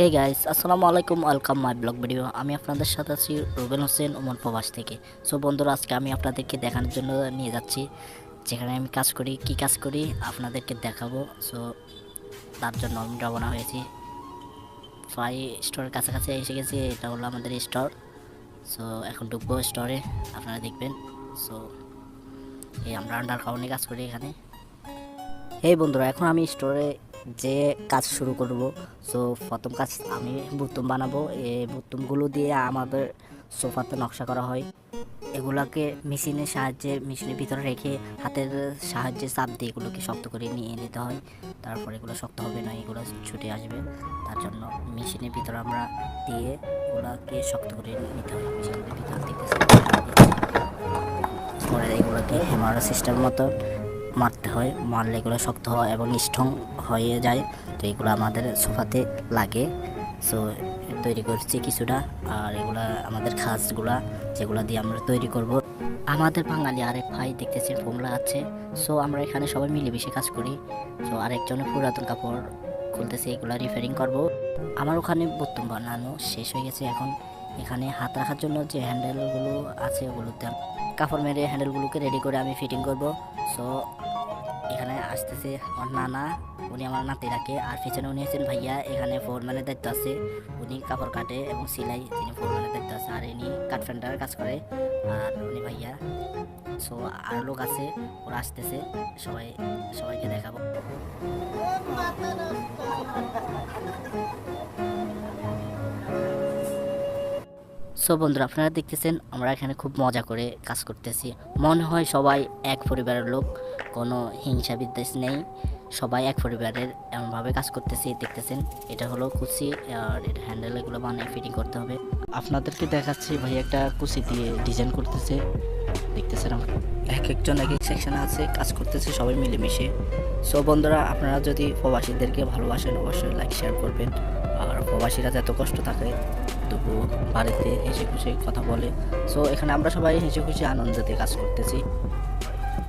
Hey guys আসসালামু আলাইকুম welcome my blog video আমি আপনাদের সাথে আছি রুবেল হোসেন ওমন প্রবাস থেকে। সো বন্ধুরা, আজকে আমি আপনাদেরকে দেখানোর জন্য নিয়ে যাচ্ছি। যেখানে আমি কাজ করি, কি কাজ করি, আপনাদেরকে দেখাবো। সো তার জন্য আমি রওনা হয়েছি। প্রায় স্টোরের কাছাকাছি এসে গেছি, এটা হলো আমাদের স্টোর সো এখন ঢুকবো স্টোরে আপনারা দেখবেন। সো এই আমরা আন্ডার কাউন্টে কাজ করি এখানে। এই বন্ধুরা, এখন আমি স্টোরে যে কাজ শুরু করব। সো প্রথম কাজ আমি বুতুম বানাবো। এই বুতুমগুলো দিয়ে আমাদের সোফাতে নকশা করা হয়। এগুলাকে মেশিনের সাহায্যে, মেশিনের ভিতরে রেখে হাতের সাহায্যে চাপ দিয়ে এগুলোকে শক্ত করে নিয়ে নিতে হয়। তারপর এগুলো শক্ত হবে না, এগুলো ছুটে আসবে। তার জন্য মেশিনের ভিতরে আমরা দিয়ে এগুলোকে শক্ত করে নিতে হয়। মেশিনের ভিতরে দিতেছি পরে এগুলোকে হ্যামার সিস্টেম মতো মারতে হয়, মারলে এগুলো শক্ত হয় এবং স্ট্রং হয়ে যায়। তো এগুলো আমাদের সোফাতে লাগে। সো তৈরি করছি কিছুটা আর এগুলা আমাদের খাসগুলা, যেগুলো দিয়ে আমরা তৈরি করব। আমাদের বাঙালি আরেক ভাই দেখতেছেন, ফোমলা আছে। সো আমরা এখানে সবাই মিলেমিশে কাজ করি। সো আরেকজনের পুরাতন কাপড় খুলতেছে, এগুলো রিপেয়ারিং করব। আমার ওখানে বোতম বানানো শেষ হয়ে গেছে এখন। এখানে হাত রাখার জন্য যে হ্যান্ডেলগুলো আছে ওগুলোতে কাপড় মেরে হ্যান্ডেলগুলোকে রেডি করে আমি ফিটিং করব। সো এখানে আসতেছে আমার নানা, উনি আমার নাতি রাখে আর পিছনে উনি আছেন ভাইয়া, এখানে ফোরম্যানের দায়িত্ব আছে। উনি কাপড় কাটে এবং সিলাই, তিনি ফোরম্যানের দায়িত্ব আছে, আর ইনি কাঠফেন্ডারের কাজ করে, আর উনি ভাইয়া। সো আর লোক আছে, ওরা আসতেছে, সবাই, সবাইকে দেখাবো। সো বন্ধুরা, আপনারা দেখতেছেন, আমরা এখানে খুব মজা করে কাজ করতেছি। মনে হয় সবাই এক পরিবারের লোক, কোনো হিংসা বিদ্বেষ নেই। সবাই এক পরিবারের এমনভাবে কাজ করতেছি, দেখতেছেন। এটা হলো কুচি, আর এটা হ্যান্ডেল এগুলো বানিয়ে ফিটিং করতে হবে। আপনাদেরকে দেখাচ্ছি, ভাই একটা কুচি দিয়ে ডিজাইন করতেছে। দেখতেছেন আমরা। এক একজন এক এক সেকশনে আছে, কাজ করতেছে, সবাই মিলেমিশে। সো বন্ধুরা, আপনারা যদি প্রবাসীদেরকে ভালোবাসেন, অবশ্যই লাইক শেয়ার করবেন। আর প্রবাসীরা যত কষ্ট থাকে তবু বাড়িতে হেসে খুশি কথা বলে। সো এখানে আমরা সবাই হেসে খুশি আনন্দতে কাজ করতেছি।